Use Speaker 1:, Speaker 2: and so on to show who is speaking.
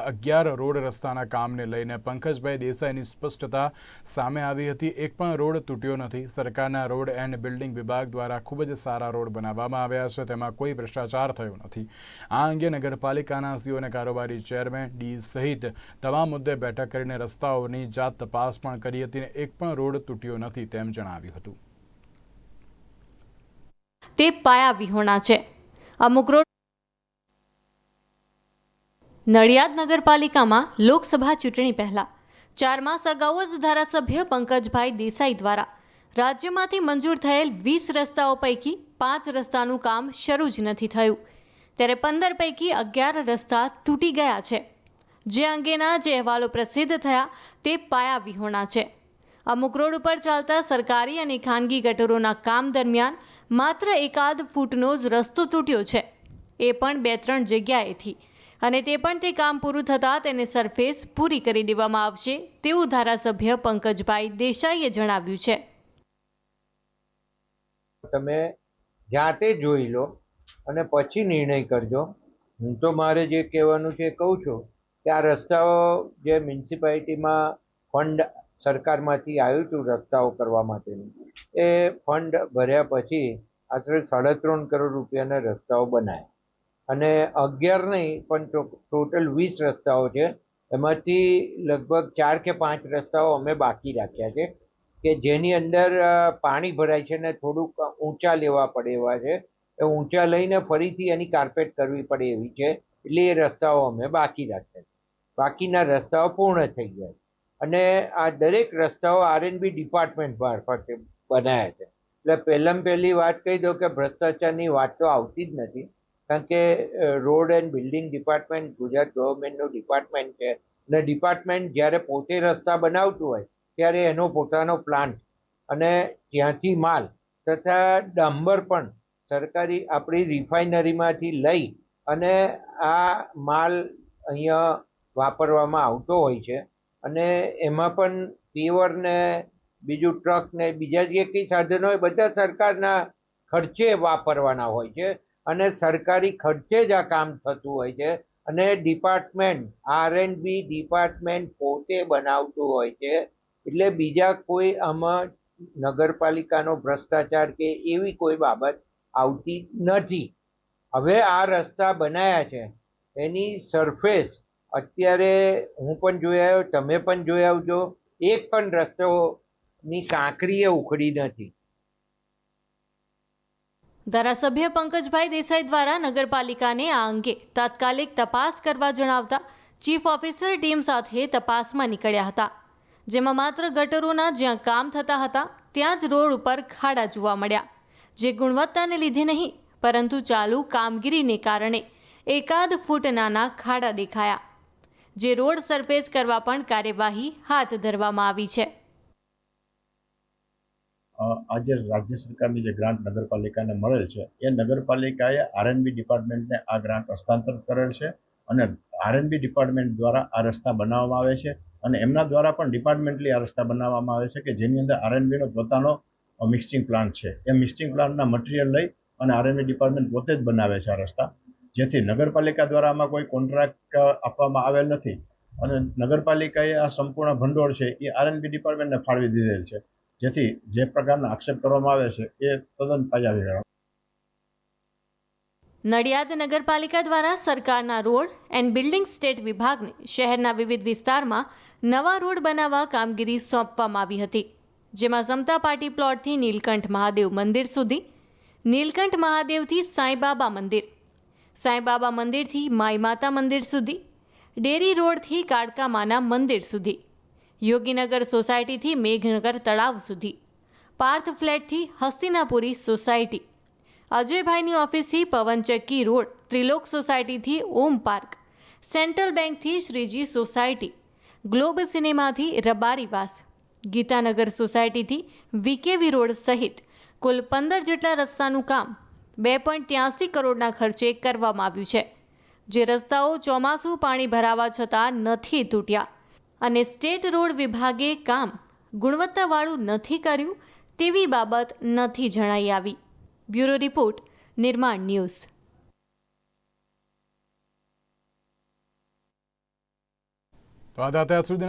Speaker 1: અગિયાર રોડ રસ્તાના કામને લઈને પંકજભાઈ દેસાઈની સ્પષ્ટતા સામે આવી હતી. એક પણ રોડ તૂટ્યો નથી. સરકારના રોડ એન્ડ બિલ્ડિંગ વિભાગ દ્વારા ખૂબ જ સારા રોડ બનાવવામાં આવ્યા છે. તેમાં કોઈ ભ્રષ્ટાચાર થયો નથી. આ અંગે નગરપાલિકાના સીઓ અને કારોબારી ચેરમેન ડી સહિત તમામ મુદ્દે બેઠક કરીને રસ્તાઓની જાત તપાસ પણ કરી હતી અને એક પણ રોડ તૂટ્યો નથી તેમ જણાવ્યું હતું.
Speaker 2: તે પાયા વિહોણા છે. અમુક રોડ નડિયાદ નગરપાલિકામાં લોકસભા ચૂંટણી પહેલા. ચાર માસ અગાઉ જ ધારાસભ્ય પંકજભાઈ દેસાઈ દ્વારા રાજ્યમાંથી મંજૂર થયેલ વીસ રસ્તાઓ પૈકી પાંચ રસ્તાનું કામ શરૂ જ નથી થયું. ત્યારે પંદર પૈકી અગિયાર રસ્તા તૂટી ગયા છે. જે અંગેના જે અહેવાલો પ્રસિદ્ધ થયા તે પાયા વિહોણા છે. અમુક રોડ ઉપર ચાલતા સરકારી અને ખાનગી ગટરોના કામ દરમિયાન માત્ર એકાદ ફૂટનો જ રસ્તો તૂટ્યો છે. એ પણ બે ત્રણ જગ્યાએથી. અને તે પણ તે કામ પૂરું થતાં તેને સરફેસ પૂરી કરી દેવામાં આવશે, તેવું ધારાસભ્ય પંકજભાઈ દેસાઈએ જણાવ્યું છે.
Speaker 3: તમે જાતે જોઈ લો અને પછી નિર્ણય કરજો. હું તો મારે જે કહેવાનું છે કહું છું કે આ રસ્તાઓ જે મ્યુનિસિપાલિટીમાં ફંડ સરકારમાંથી આવ્યું હતું રસ્તાઓ કરવા માટેનું, એ ફંડ ભર્યા પછી આશરે સાડા ત્રણ કરોડ રૂપિયાના રસ્તાઓ બનાવ્યા અને અગિયાર નહીં, પણ ટોટલ વીસ રસ્તાઓ છે. એમાંથી લગભગ ચાર કે પાંચ રસ્તાઓ અમે બાકી રાખ્યા છે, કે જેની અંદર પાણી ભરાય છે ને થોડુંક ઊંચા લેવા પડે એવા છે. એ ઊંચા લઈને ફરીથી એની કાર્પેટ કરવી પડે એવી છે. એટલે એ રસ્તાઓ અમે બાકી રાખ્યા છે. બાકીના રસ્તાઓ પૂર્ણ થઈ ગયા અને આ દરેક રસ્તાઓ આરએનબી ડિપાર્ટમેન્ટ મારફતે બનાવ્યા છે. એટલે પહેલાં પહેલી વાત કહી દઉં કે ભ્રષ્ટાચારની વાત તો આવતી જ નથી. કારણ કે road and building department, Gujarat ગવર્મેન્ટનું department છે અને ડિપાર્ટમેન્ટ જ્યારે પોતે રસ્તા બનાવતું હોય, ત્યારે એનો પોતાનો પ્લાન્ટ અને ત્યાંથી માલ તથા ડાંબર પણ સરકારી આપણી રિફાઇનરીમાંથી લઈ અને આ માલ અહીંયા વાપરવામાં આવતો હોય છે અને એમાં પણ પેવર ને, બીજું ટ્રક ને, બીજા જે કંઈ સાધનો હોય, બધા સરકારના ખર્ચે વાપરવાના હોય છે. અને સરકારી ખર્ચે જ આ કામ થતું હોય છે. અને department R and B department પોતે બનાવતું હોય છે. એટલે બીજા કોઈ આમાં નગરપાલિકાનો ભ્રષ્ટાચાર કે એવી કોઈ બાબત આવતી નથી. હવે આ રસ્તા બનાયા છે. એની સરફેસ અત્યારે હું પણ જોઈ આવ્યો, તમે પણ જોઈ આવજો. એક પણ રસ્તોની કાંકરીએ ઉખડી નથી.
Speaker 2: ધારાસભ્ય પંકજભાઈ દેસાઈ દ્વારા નગરપાલિકાને આ અંગે તાત્કાલિક તપાસ કરવા જણાવતા ચીફ ઓફિસર ટીમ સાથે તપાસમાં નીકળ્યા હતા, જેમાં માત્ર ગટરોના જ્યાં કામ થતા હતા, ત્યાં જ રોડ ઉપર ખાડા જોવા મળ્યા, જે ગુણવત્તાને લીધે નહીં, પરંતુ ચાલુ કામગીરીને કારણે એકાદ ફૂટ નાના ખાડા દેખાયા, જે રોડ સરફેસ કરવા પણ કાર્યવાહી હાથ ધરવામાં આવી છે.
Speaker 4: આજે રાજ્ય સરકારની જે ગ્રાન્ટ નગરપાલિકાને મળેલ છે, એ નગરપાલિકાએ આરએનબી ડિપાર્ટમેન્ટને આ ગ્રાન્ટ હસ્તાંતર કરેલ છે અને આરએનબી ડિપાર્ટમેન્ટ દ્વારા આ રસ્તા બનાવવામાં આવે છે અને એમના દ્વારા પણ ડિપાર્ટમેન્ટલી આ રસ્તા બનાવવામાં આવે છે કે જેની અંદર આરએનબીનો પોતાનો મિક્સિંગ પ્લાન્ટ છે. એ મિક્સિંગ પ્લાન્ટના મટીરિયલ લઈ અને આરએનબી ડિપાર્ટમેન્ટ પોતે જ બનાવે છે આ રસ્તા. જેથી નગરપાલિકા દ્વારા આમાં કોઈ કોન્ટ્રાક્ટ આપવામાં આવેલ નથી અને નગરપાલિકાએ આ સંપૂર્ણ ભંડોળ છે એ આરએનબી ડિપાર્ટમેન્ટને ફાળવી દીધેલ છે. જેથી જે પ્રકારના આક્ષેપ કરવામાં આવે છે, એ તદ્દન પાયા વિહોણા
Speaker 2: નડિયાદ નગરપાલિકા દ્વારા સરકારના રોડ એન્ડ બિલ્ડિંગ સ્ટેટ વિભાગને શહેરના વિવિધ વિસ્તારમાં નવા રોડ બનાવવા કામગીરી સોંપવામાં આવી હતી, જેમાં સમતા પાર્ટી પ્લોટથી નીલકંઠ મહાદેવ મંદિર સુધી, નીલકંઠ મહાદેવથી સાંઈબાબા મંદિર, સાંઈબાબા મંદિરથી માઈ માતા મંદિર સુધી, ડેરી રોડથી કાળકામાના મંદિર સુધી યોગીનગર સોસાયટીથી મેઘનગર તળાવ સુધી. પાર્થ ફ્લેટથી હસ્તિનાપુરી સોસાયટી. અજયભાઈની ઓફિસથી પવનચક્કી રોડ, ત્રિલોક સોસાયટીથી ઓમ પાર્ક. સેન્ટ્રલ બેંકથી શ્રીજી સોસાયટી. ગ્લોબ સિનેમાથી રબારીવાસ ગીતાનગર સોસાયટીથી વીકેવી રોડ સહિત કુલ પંદર જેટલા રસ્તાનું કામ બે પોઈન્ટ ત્યાસી કરોડના ખર્ચે કરવામાં આવ્યું છે, જે રસ્તાઓ ચોમાસું પાણી ભરાવા છતાં નથી તૂટ્યા. અને સ્ટેટ રોડ વિભાગે કામ ગુણવત્તાવાળું નથી કર્યું તેવી બાબત નથી જણાઈ આવી. Bureau report, Nirman news.
Speaker 1: તો આ